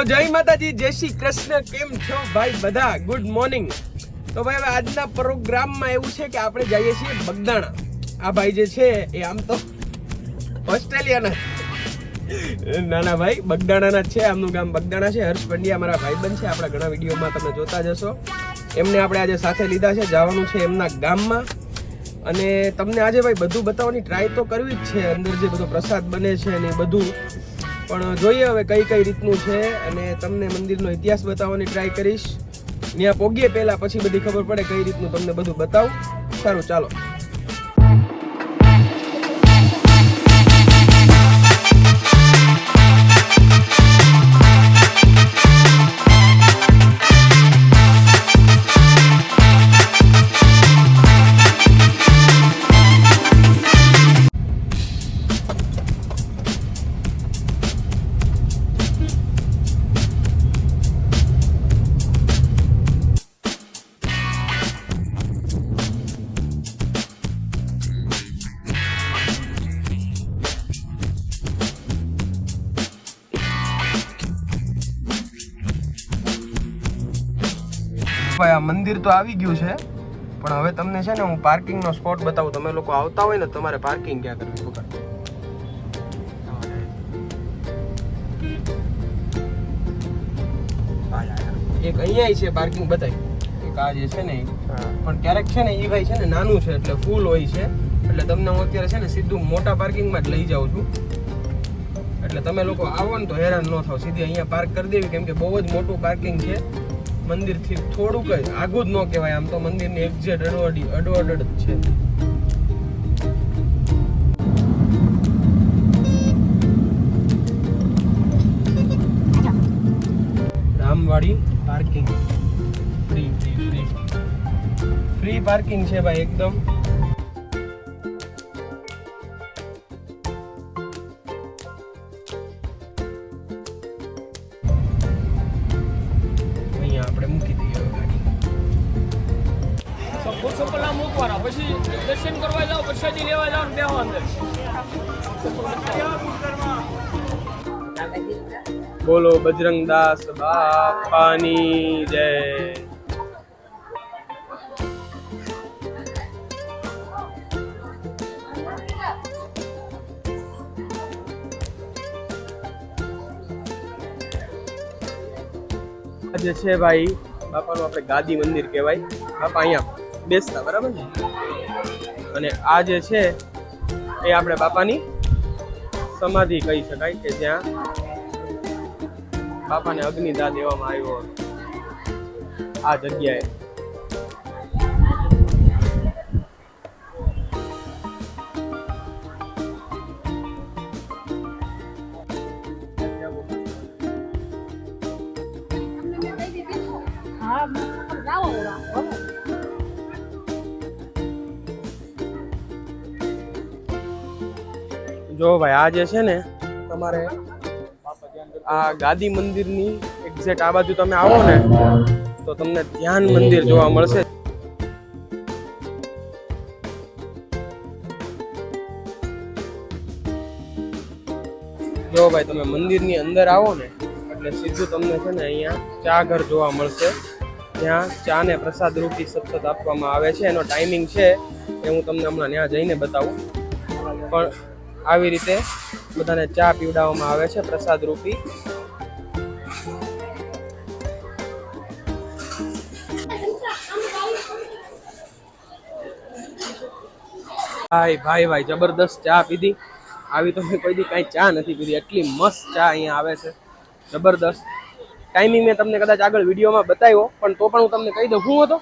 તો જય માતાજી, જય શ્રી કૃષ્ણ. કેમ છો ભાઈ બધા? ગુડ મોર્નિંગ તો ભાઈ, હવે આજના પ્રોગ્રામમાં એવું છે કે આપણે જઈએ છીએ બગદાણા. આ ભાઈ જે છે એ આમ તો ઓસ્ટ્રેલિયાના. ના ના ભાઈ, બગદાણાના છે. આમનું ગામ બગદાણા છે. હર્ષ પંડ્યા મારા ભાઈબંધ છે. આપણા ઘણા વિડીયોમાં તમે જોતા જશો એમને આપણે આજે સાથે લીધા છે. જવાનું છે એમના ગામમાં. અને તમને આજે ભાઈ બધું બતાવવાની ટ્રાય તો કરવી જ છે. અંદર જે બધો પ્રસાદ બને છે ને એ બધું. પણ જોઈએ હવે કઈ કઈ રીતનું છે અને તમને મંદિરનો ઇતિહાસ બતાવવાની ટ્રાય કરીશ. ત્યાં પોગીએ પહેલાં, પછી બધી ખબર પડે કઈ રીતનું તમને બધું બતાવું. સારું, ચાલો. ભાઈ આ મંદિર તો આવી ગયું છે. પણ હવે તમને છે ને હું પાર્કિંગનો સ્પોટ બતાવું. તમે લોકો આવતા હોય ને તમારે પાર્કિંગ ક્યાં કરવી પકડ એક અહીંયા છે પાર્કિંગ બતાવી એક આ જે છે ને પણ ક્યારેક છે ને એ ભાઈ છે ને નાનું છે એટલે ફૂલ હોય છે. એટલે તમને હું અત્યારે છે ને સીધું મોટા પાર્કિંગમાં જ લઈ જાઉં છું. એટલે તમે લોકો આવો ને તો હેરાન ન થાવ. સીધી અહીંયા પાર્ક કરી દેવી કેમ કે બહુ જ મોટું પાર્કિંગ છે. મંદિરથી થોડુંક જ આગું જ ન કહેવાય. આમ તો મંદિરની એક્ઝેટ અડવાડી અડવાડ જ છે. Ramwadi parking. Free free free. Free parking છે ભાઈ, એકદમ. બોલો બજરંગ દાસ બાપાની જય. આજે છે ભાઈ, બાપાનું આપણે ગાદી મંદિર કહેવાય. બાપા અહીંયા બેસતા, બરાબર ને? અને આ જે છે, એ આપણે બાપાની સમાધિ કહી શકાય કે જ્યાં બાપાને અગ્નિદાહ દેવામાં આવ્યો. આ જગ્યાએ. જો ભાઈ આ જે છે ને તમારે આ ગાદી મંદિરની એક્ઝેક્ટ આ બાજુ તમે આવો ને, તો તમને ધ્યાન મંદિર જોવા મળશે. જો ભાઈ તમે મંદિરની અંદર આવો ને, એટલે સીધું તમને છે ને અહીંયા ચા ઘર જોવા મળશે. ત્યાં ચા ને પ્રસાદ રૂપી સતત આપવામાં આવે છે, એનો ટાઈમિંગ છે એ હું તમને હમણાં ત્યાં જઈને બતાવું. પણ આવી રીતે બધાને ચા પીવડાવવામાં આવે છે, પ્રસાદ રૂપી. ભાઈ ભાઈ ભાઈ, જબરદસ્ત ચા પીધી. આવી તો મેં કોઈ દી કાંઈ ચા નથી પીધી. એટલી મસ્ત ચા અહીંયા આવે છે. જબરદસ્ત. ટાઈમિંગ મેં તમને કદાચ આગળ વિડીયોમાં બતાવ્યો, પણ તો પણ હું તમને કહી દઉં. હું હતો?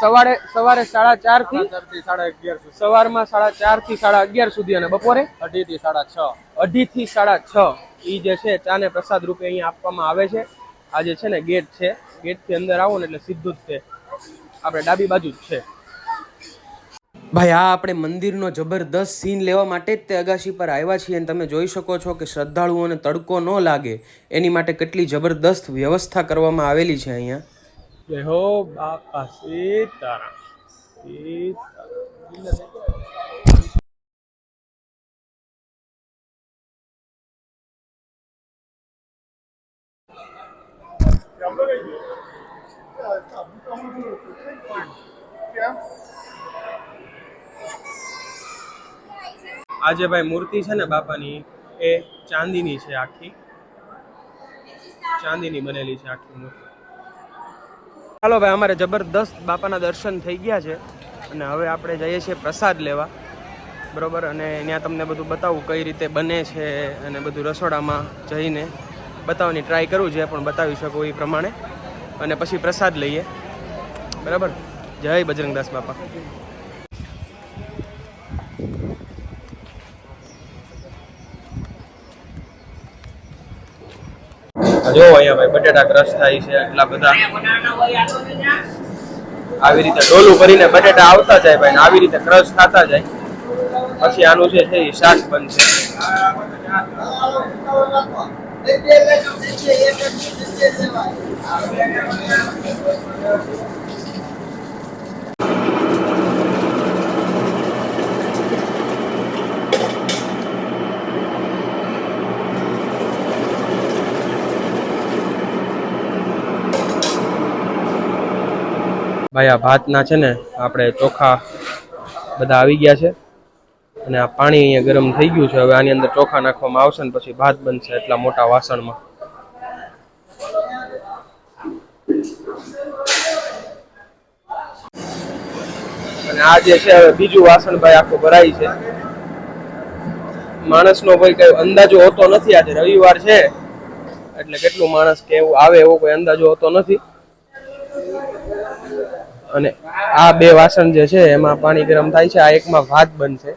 સવારે સવારે સાડા ચારથી સાડા અગિયાર સવારમાં સાડા ચારથી સાડા અગિયાર સુધી અને બપોરે અઢી થી સાડા છ. અઢી થી સાડા છ એ જે છે ચા ને પ્રસાદ રૂપે અહીંયા આપવામાં આવે છે. આ જે છે ને ગેટ છે ગેટથી અંદર આવો ને એટલે સીધું જ છે આપણે ડાબી બાજુ જ છે. ભાઈ આ આપણે મંદિરનો જબરદસ્ત સીન લેવા માટે જ તે અગાશી પર આવ્યા છીએ અને તમે જોઈ શકો છો કે શ્રદ્ધાળુઓને તડકો ન લાગે. એની માટે કેટલી જબરદસ્ત વ્યવસ્થા કરવામાં આવેલી છે અહીંયા. જય હો બાપા સીતારામ. સીતારામ આ ભાઈ મૂર્તિ છે ને બાપાની, એ ચાંદીની છે આખી. ચાંદીની બનેલી છે આખી મૂર્તિ. ચાલો ભાઈ, અમારે જબરદસ્ત બાપાના દર્શન થઈ ગયા છે અને હવે આપણે જઈએ છીએ પ્રસાદ લેવા. બરોબર? અને ત્યાં તમને બધું બતાવું કઈ રીતે બને છે અને બધું રસોડામાં જઈને બતાવવાની ટ્રાય કરું જે પણ બતાવી શકું એ પ્રમાણે. અને પછી પ્રસાદ લઈએ. બરાબર? જય બજરંગદાસ બાપા. જો અહીંયા ભાઈ બટેટા ક્રશ થાય છે એટલા બધા. આવી રીતે ડોલું ભરીને બટેટા આવતા જાય ભાઈ આવી રીતે ક્રશ થતા જાય. પછી આનું છે એ શાક બનશે. ભાઈ, આ ભાતના છે ને, આપણે ચોખા બધા આવી ગયા છે. અને આ પાણી અહીંયા ગરમ થઈ ગયું છે. હવે આની અંદર ચોખા નાખવામાં આવશે ને પછી ભાત બનશે એટલા મોટા વાસણમાં. અને આ જે છે, હવે બીજું વાસણ ભાઈ આખું ભરાય છે. માણસનો કોઈ કઈ અંદાજો હોતો નથી. આજે રવિવાર છે. એટલે કેટલું માણસ કેવું આવે એવો કોઈ અંદાજો હોતો નથી. અને આ બે વાસણ જે છે, એમાં પાણી ગરમ થાય છે. આ એકમાં ભાત બનશે.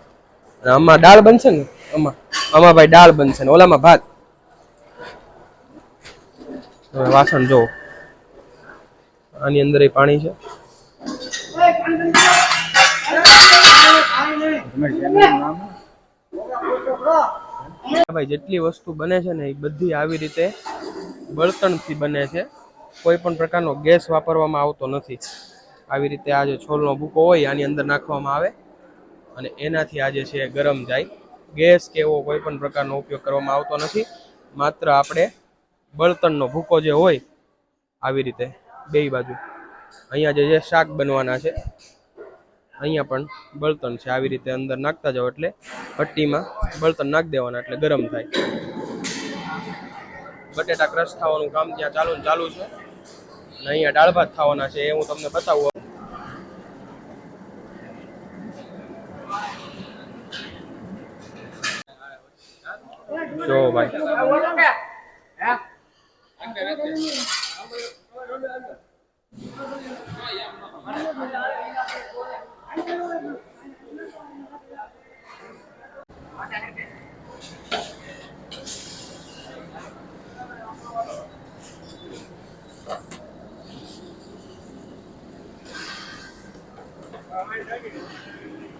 અને આમાં દાળ બનશે ને? આમાં. આમાં ભાઈ દાળ બનશે ને? ઓલામાં ભાત. વાસણ જો આની અંદર એ પાણી છે. ભાઈ જેટલી વસ્તુ બને છે ને, એ બધી આવી રીતે બળતણથી બને છે. કોઈ પણ પ્રકારનો ગેસ વાપરવામાં આવતો નથી. આવી રીતે આ જે છોલનો ભૂકો હોય આની અંદર નાખવામાં આવે. અને એનાથી આજે છે ગરમ જાય. ગેસ કે એવો કોઈ પણ પ્રકારનો ઉપયોગ કરવામાં આવતો નથી. માત્ર આપણે બળતણનો ભૂકો જે હોય આવી રીતે બે બાજુ. અહીંયા જે જે શાક બનવાના છે, અહીંયા પણ બળતણ છે આવી રીતે અંદર નાખતા જાઓ એટલે ભટ્ટીમાં બળતણ નાખી દેવાના એટલે ગરમ થાય. બટેટા ક્રશ થવાનું કામ ત્યાં ચાલુ ચાલુ છે. અને અહીંયા દાળ થવાના છે એ હું તમને બતાવું. જો ભાઈ.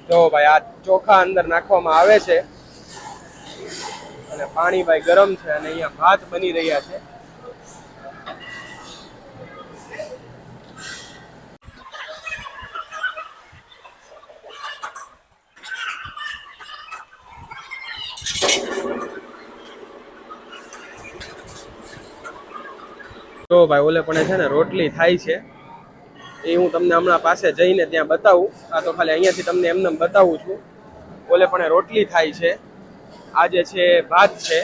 જો ભાઈ આ ચોખા અંદર નાખવામાં આવે છે. અને પાણી ભાઈ ગરમ છે અને અહીંયા ભાત બની રહ્યા છે. જો ભાઈ ઓલે પણ છે ને રોટલી થાય છે. એ હું તમને હમણાં પાસે જઈને ત્યાં બતાવું. આ તો ખાલી અહીંયાથી તમને એમને બતાવું છું. ઓલે પણ રોટલી થાય છે. આ જે છે, ભાત છે.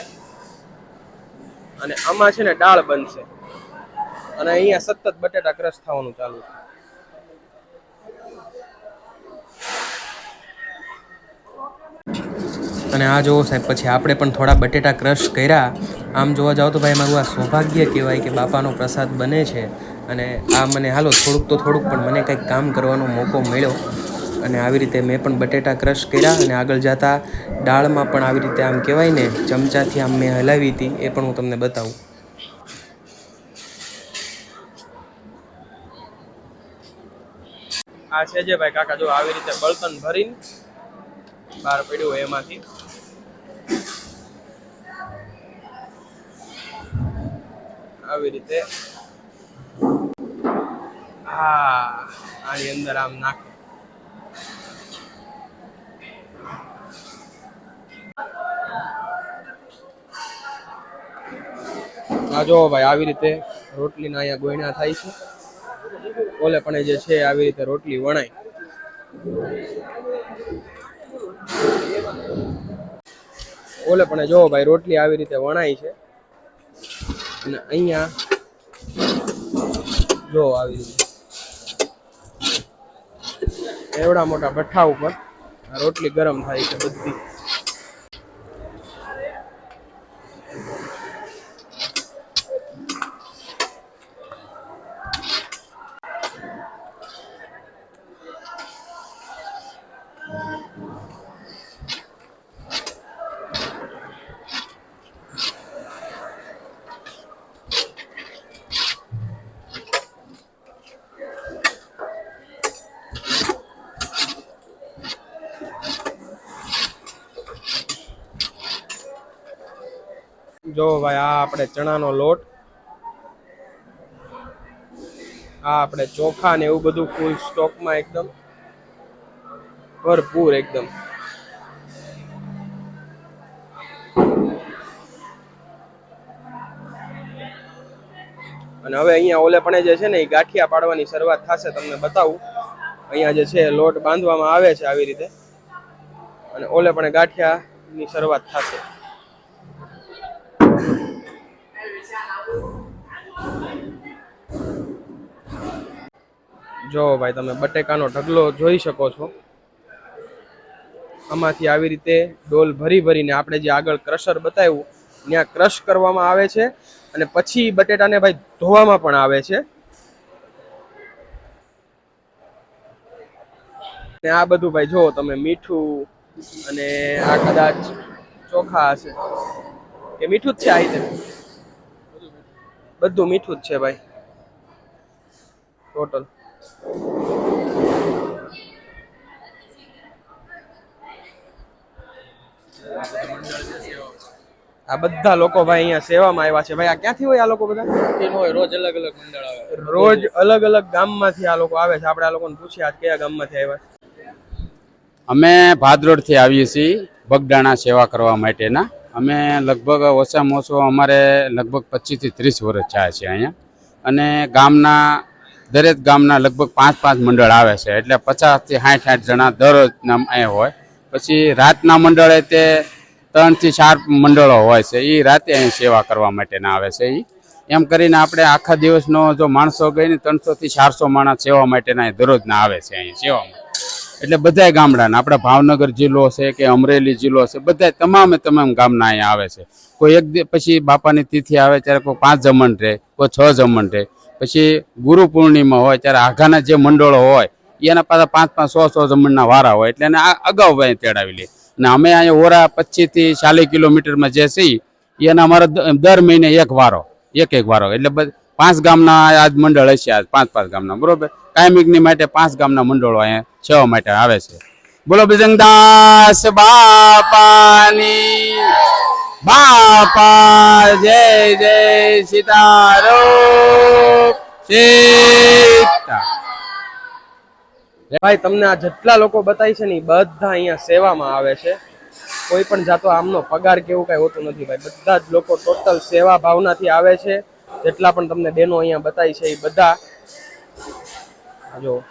અને આમાં છે ને દાળ બનશે. અને અહીંયા સતત બટેટા ક્રશ થવાનું ચાલુ છે. અને આ જોવો સાહેબ, પછી આપણે પણ થોડા બટેટા ક્રશ કર્યા. આમ જોવા જાવ તો ભાઈ મારું આ સૌભાગ્ય કહેવાય કે બાપાનો પ્રસાદ બને છે. અને આ મને હાલો થોડુંક તો થોડુંક, પણ મને કંઈક કામ કરવાનો મોકો મળ્યો. અને આવી રીતે મેં પણ બટેટા ક્રશ કર્યા અને આગળ જતા દાળમાં પણ આવી રીતે આમ કહેવાય ને, ચમચાથી આમ મેં હલાવી હતી, એ પણ હું તમને બતાવું. આ છે જે ભાઈ કાકા, જો આવી રીતે બળતણ ભરીને બહાર પડ્યું હોય એમાંથી. આવી રીતે. હા, આની અંદર આમ નાખે. આ જો ભાઈ, આવી રીતે રોટલીના અહીંયા ગોયણા થાય છે. ઓલે પણ જે છે, આવી રીતે રોટલી વણાય. ઓલે પણ જો ભાઈ, રોટલી આવી રીતે વણાય છે. અને અહીંયા જો આવી રીતે એવડા મોટા ભઠ્ઠા ઉપર રોટલી ગરમ થાય છે બધી. જો ભાઈ, આ આપણે ચણાનો લોટ. આ આપણે ચોખા ને એવું બધું ફૂલ સ્ટોકમાં એકદમ ભરપૂર એકદમ. અને હવે અહીંયા ઓલે પણ જે છે ને, એ ગાંઠિયા પાડવાની શરૂઆત થશે, તમને બતાવું. અહીંયા જે છે, લોટ બાંધવામાં આવે છે આવી રીતે. અને ઓલે પણ ગાંઠિયાની શરૂઆત થશે. જો ભાઈ, તમે બટેકાનો ઢગલો જોઈ શકો છો. આમાંથી આવી રીતે ડોલ ભરી ભરીને આપણે જે આગળ ક્રશર બતાવ્યું, ત્યાં ક્રશ કરવામાં આવે છે અને પછી બટેટાને ભાઈ ધોવામાં પણ આવે છે. ને આ બધું ભાઈ જો તમે મીઠું અને આ કદાચ ચોખા હશે. કે મીઠું જ છે આ રીતે? બધું મીઠું જ છે ભાઈ. ટોટલ આ બધા લોકો ભાઈ અહીંયા સેવામાં આવ્યા છે. ભાઈ આ ક્યાંથી હોય આ લોકો બધા? હોય? રોજ અલગ અલગ મંડળ આવે. રોજ અલગ અલગ ગામમાંથી આ લોકો આવે છે. આપણે આ લોકોને પૂછીએ આજ કયા ગામમાંથી આવ્યા અમે ભાદરોડથી આવીએ છીએ બગડાણા સેવા કરવા માટેના. અમે લગભગ ઓછામાં ઓછો અમારે લગભગ પચીસથી ત્રીસ વર્ષ થયા છે અહીંયા. અને ગામના દરેક ગામના લગભગ પાંચ પાંચ મંડળ આવે છે. એટલે પચાસથી સાઠ સાઠ જણા દરરોજના અહીંયા હોય. પછી રાતના મંડળે તે ત્રણથી ચાર મંડળો હોય છે. એ રાતે અહીં સેવા કરવા માટેના આવે છે એ એમ કરીને આપણે આખા દિવસનો જો માણસો ગઈને ત્રણસોથી ચારસો માણસ સેવા માટેના દરરોજના આવે છે અહીં સેવામાં. એટલે બધાય ગામડાના, આપણા ભાવનગર જિલ્લો છે કે અમરેલી જિલ્લો છે બધા તમામે તમામ ગામના અહીંયા આવે છે. કોઈ એક પછી બાપાની તિથિ આવે ત્યારે કોઈ પાંચ જમણ રહે, કોઈ છ જમણ રહે. પછી ગુરુ પૂર્ણિમા હોય, ત્યારે આઘાના જે મંડળો હોય, એના પાછા પાંચ પાંચ સો સો જમણના વારા હોય, એટલે એને અગાઉ તેડાવી લે. અને અમે અહીંયા ઓરા પચીસથી ચાલીસ કિલોમીટરમાં જે છે, એના અમારા દર મહિને એક વારો, એક એક વારો. એટલે પાંચ ગામના આજ મંડળ હશે આજ, પાંચ પાંચ ગામના, બરોબર? કાયમિકની માટે પાંચ ગામના મંડળો અહીંયા છવા માટે આવે છે. બોલો બજરંગદાસ બાપાની બાપા, જય જય સીતારો સીતા. ભાઈ, તમને આ જેટલા લોકો બતાવી છે ને બધા અહીંયા સેવામાં આવે છે. કોઈ પણ જાતો આમનો પગાર કેવું કાંઈ હોતું નથી ભાઈ. બધા જ લોકો ટોટલ સેવા ભાવનાથી આવે છે. જેટલા પણ તમને બહેનો અહીંયા બતાવી છે, એ બધા. જો.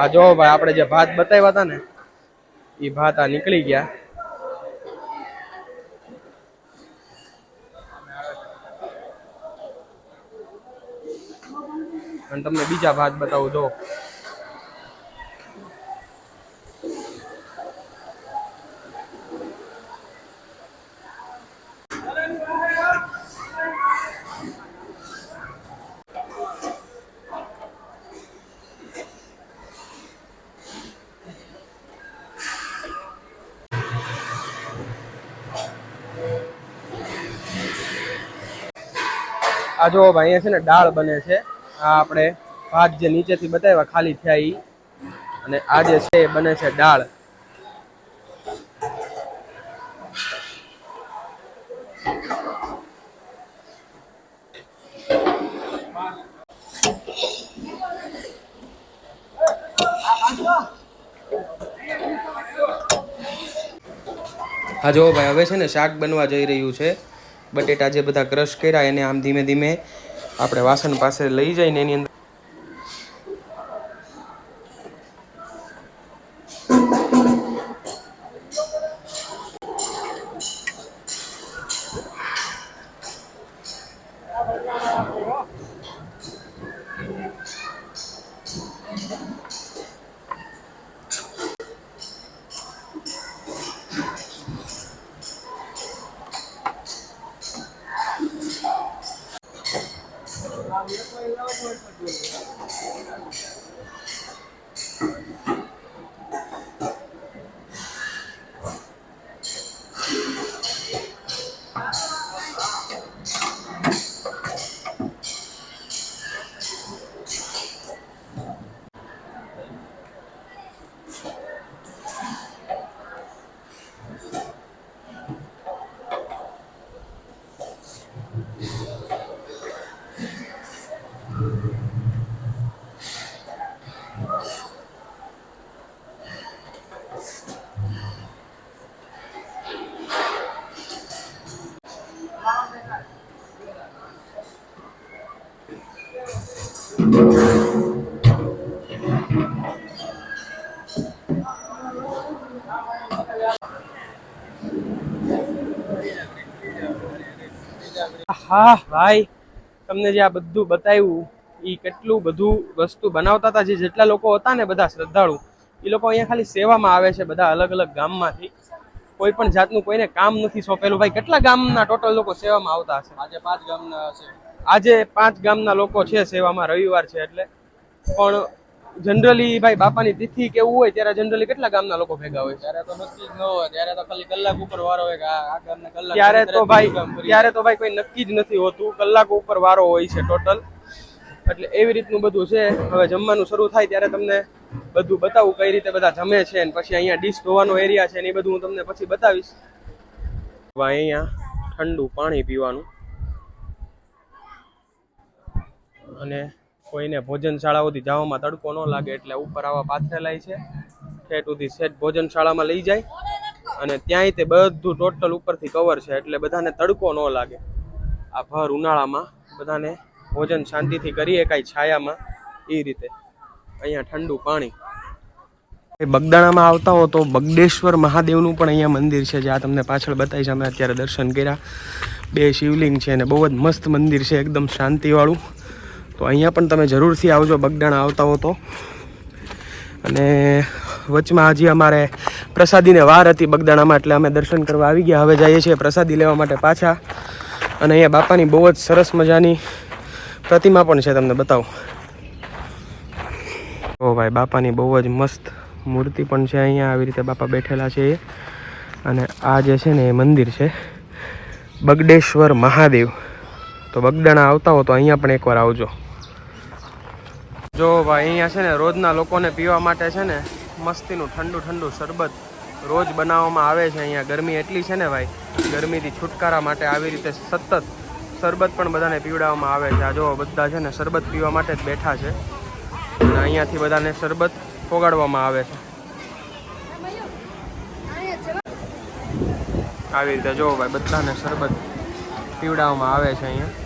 આ જો ભાઈ, આપણે જે ભાત બતાવ્યા હતા ને એ ભાત આ નીકળી ગયા. અને તમને બીજા ભાત બતાવું, જો. આ જો અહીંયા છે ને દાળ બને છે. આ આપણે ભાત જે નીચેથી બતાવ્યા, ખાલી થયા એ અને આ જે છે એ બને છે દાળ હા જો ભાઈ, હવે છે ને શાક બનવા જઈ રહ્યું છે. બટેટા જે બધા ક્રશ કર્યા એને આમ ધીમે ધીમે આપણે વાસણ પાસે લઈ જઈને એની અંદર હા ભાઈ તમને જે આ બધું બતાવ્યું એ કેટલું બધું વસ્તુ બનાવતા હતા જે જેટલા લોકો હતા ને બધા શ્રદ્ધાળુ એ લોકો અહીંયા ખાલી સેવામાં આવે છે બધા અલગ અલગ ગામમાંથી. કોઈ પણ જાતનું કોઈને કામ નથી સોંપેલું. ભાઈ કેટલા ગામના ટોટલ લોકો સેવામાં આવતા હશે? આજે પાંચ ગામના હશે. આજે પાંચ ગામના લોકો છે સેવામાં રવિવાર છે એટલે. પણ જનરલી ભાઈ બાપાની તિથિ કેવું હોય ત્યારે જનરલી કેટલા ગામના લોકો ભેગા હોય? ત્યારે તો નક્કી જ ન હોય. ત્યારે તો ખાલી કલાક ઉપર વારો હોય કે આ ગામના કલાક ત્યારે તો ભાઈ ત્યારે તો ભાઈ કોઈ નક્કી જ નથી હોતું. કલાક ઉપર વારો હોય છે ટોટલ એટલે એવી રીતનું બધું છે. હવે જમવાનું શરૂ થાય ત્યારે તમને બધું બતાવું કઈ રીતે બધા જમે છે ને પછી અહીંયા ડીશ ધોવાનો એરિયા છે ને એ બધું હું તમને પછી બતાવીશ. અહીંયા ઠંડુ પાણી પીવાનું. અને કોઈને ભોજનશાળાઓથી જવામાં તડકો ન લાગે એટલે ઉપર આવા પાથરેલાય છે. ઠેઠ સુધી સેઠ ભોજનશાળામાં લઈ જાય અને ત્યાંય તે બધું ટોટલ ઉપરથી કવર છે એટલે બધાને તડકો ન લાગે. આ ભર ઉનાળામાં બધાને ભોજન શાંતિથી કરીએ કાંઈ છાયામાં એ રીતે. અહીંયા ઠંડુ પાણી. બગદાણામાં આવતા હો તો બગડેશ્વર મહાદેવનું પણ અહીંયા મંદિર છે જે આ તમને પાછળ બતાવીશ. અમે અત્યારે દર્શન કર્યા. બે શિવલિંગ છે અને બહુ જ મસ્ત મંદિર છે. એકદમ શાંતિવાળું. તો અહીંયા પણ તમે જરૂરથી આવજો બગડાણા આવતા હો તો. અને વચમાં હજી અમારે પ્રસાદીને વાર હતી બગદાણામાં, એટલે અમે દર્શન કરવા આવી ગયા. હવે જઈએ છીએ પ્રસાદી લેવા માટે પાછા. અને અહીંયા બાપાની બહુ જ સરસ મજાની પ્રતિમા પણ છે, તમને બતાવું. ઓ ભાઈ, બાપાની બહુ જ મસ્ત મૂર્તિ પણ છે અહીંયા. આવી રીતે બાપા બેઠેલા છે એ. અને આ જે છે ને એ મંદિર છે, બગડેશ્વર મહાદેવ. તો બગદાણા આવતા હો તો અહીંયા પણ એકવાર આવજો. જો ભાઈ, અહીંયા છે ને રોજના લોકોને પીવા માટે છે ને મસ્તીનું ઠંડુ ઠંડુ શરબત રોજ બનાવવામાં આવે છે અહીંયા. ગરમી એટલી છે ને ભાઈ, ગરમીથી છુટકારા માટે આવી રીતે સતત શરબત પણ બધાને પીવડાવવામાં આવે છે. આ જો બધા છે ને શરબત પીવા માટે જ બેઠા છે. અને અહીંયાથી બધાને શરબત પોગાડવામાં આવે છે. આવી રીતે જો ભાઈ, બધાને શરબત પીવડાવવામાં આવે છે અહીંયા.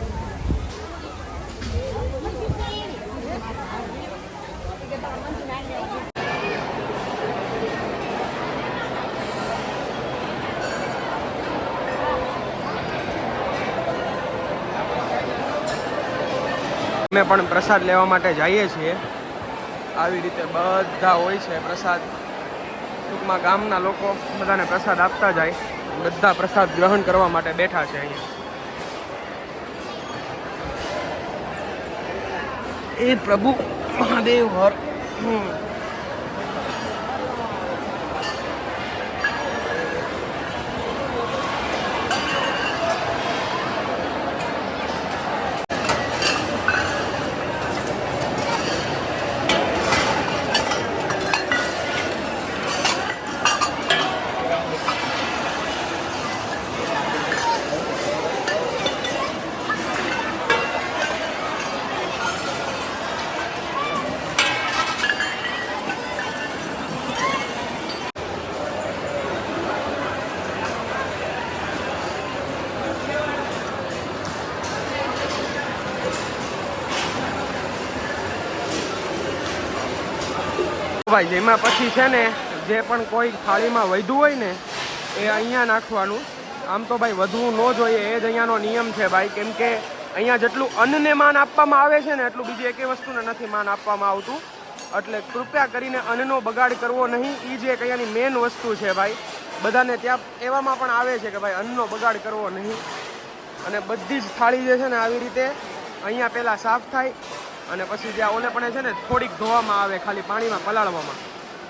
અમે પણ પ્રસાદ લેવા માટે જઈએ છીએ. આવી રીતે બધા હોય છે પ્રસાદ. ટૂંકમાં ગામના લોકો બધાને પ્રસાદ આપતા જાય. બધા પ્રસાદ ગ્રહણ કરવા માટે બેઠા છે અહીંયા. એ પ્રભુ મહાદેવ હર. હમ. ભાઈ, જેમાં પછી છે ને જે પણ કોઈ થાળીમાં વધ્યું હોય ને, એ અહીંયા નાખવાનું. આમ તો ભાઈ, વધવું ન જોઈએ, એ જ અહીંયાનો નિયમ છે ભાઈ. કેમ કે અહીંયા જેટલું અન્નને માન આપવામાં આવે છે ને, એટલું બીજી એકે વસ્તુને નથી માન આપવામાં આવતું. એટલે કૃપયા કરીને અન્નનો બગાડ કરવો નહીં. એ જે એક અહીંયાની મેઇન વસ્તુ છે ભાઈ. બધાને ત્યાં એવામાં પણ આવે છે કે ભાઈ, અન્નનો બગાડ કરવો નહીં. અને બધી જ થાળી જે છે ને, આવી રીતે અહીંયા પહેલાં સાફ થાય. અને પછી જે ઓલે પણ છે ને થોડીક ધોવામાં આવે ખાલી પાણીમાં પલાળવામાં.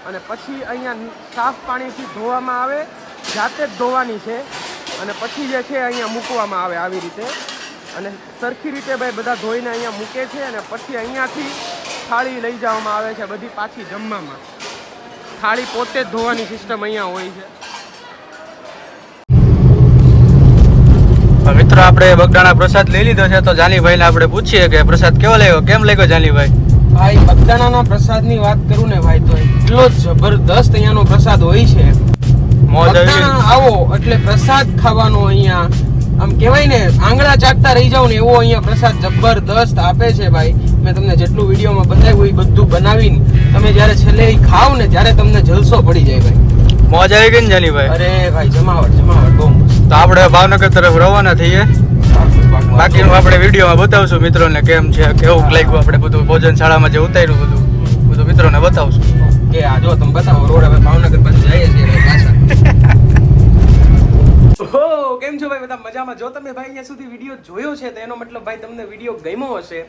અને પછી અહીંયા સાફ પાણીથી ધોવામાં આવે, જાતે જ ધોવાની છે. અને પછી જે છે અહીંયા મૂકવામાં આવે આવી રીતે. અને સરખી રીતે ભાઈ બધા ધોઈને અહીંયા મૂકે છે અને પછી અહીંયાથી થાળી લઈ જવામાં આવે છે બધી પાછી જમવામાં. થાળી પોતે જ ધોવાની સિસ્ટમ અહીંયા હોય છે. મિત્રો આપણે બગડાણા પ્રસાદ લઈ લીધો છે તો જાનીભાઈને આપણે પૂછીએ કે પ્રસાદ કેવો લાગ્યો? કેમ લાગ્યો જાનીભાઈ? ભાઈ બગદાણાના પ્રસાદની વાત કરું ને ભાઈ તો એટલો જબરદસ્ત અહીંયાનો પ્રસાદ હોય છે. આવી બગદાણા એટલે પ્રસાદ ખાવાનો અહીંયા આમ કહેવાય ને આંગળા ચાટતા રહી જાવ ને એવો અહીંયા પ્રસાદ જબરદસ્ત આપે છે ભાઈ. મેં તમને જેટલું વિડીયોમાં બતાવ્યું એ બધું બનાવીને તમે જ્યારે છેલ્લે ખાવ ને ત્યારે તમને જલસો પડી જાય ભાઈ. મોજ આવી ગઈ ને જાનીભાઈ? અરે ભાઈ જમાવટ જમાવટ બહુ તો આપણે ભાવનગર તરફ રવાના થઈએ. બાકીનું આપણે વિડીયોમાં બતાવશું મિત્રોને કેમ છે કેવું લાગ્યું આપણે બધું ભોજન શાળામાં જે ઉતાર્યું બધું. બધું મિત્રોને બતાવશું. કે આ જો તમે બતાવો રોડ હવે ભાવનગર પાસે જઈએ છીએ પાછા. કેમ છો ભાઈ? બધા મજામાં? જો તમે ભાઈ અહીંયા સુધી વીડિયો જોયો છે તો એનો મતલબ ભાઈ તમને વીડિયો ગમ્યો હશે.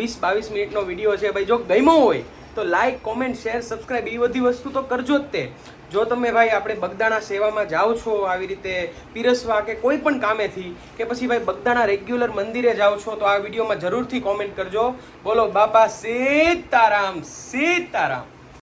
વીસ બાવીસ મિનિટનો વીડિયો છે. ભાઈ જો ગમ્યો હોય તો લાઈક કોમેન્ટ શેર સબસ્ક્રાઇબ એ બધી વસ્તુ તો કરજો જ તે. જો તમે ભાઈ આપણે બગદાણા સેવામાં જાઓ છો આવી રીતે પીરસવા કે કોઈ પણ કામેથી, કે પછી ભાઈ બગદાણા રેગ્યુલર મંદિરે જાઓ છો, તો આ વિડીયોમાં જરૂરથી કોમેન્ટ કરજો. બોલો બાપા સીતારામ સીતારામ.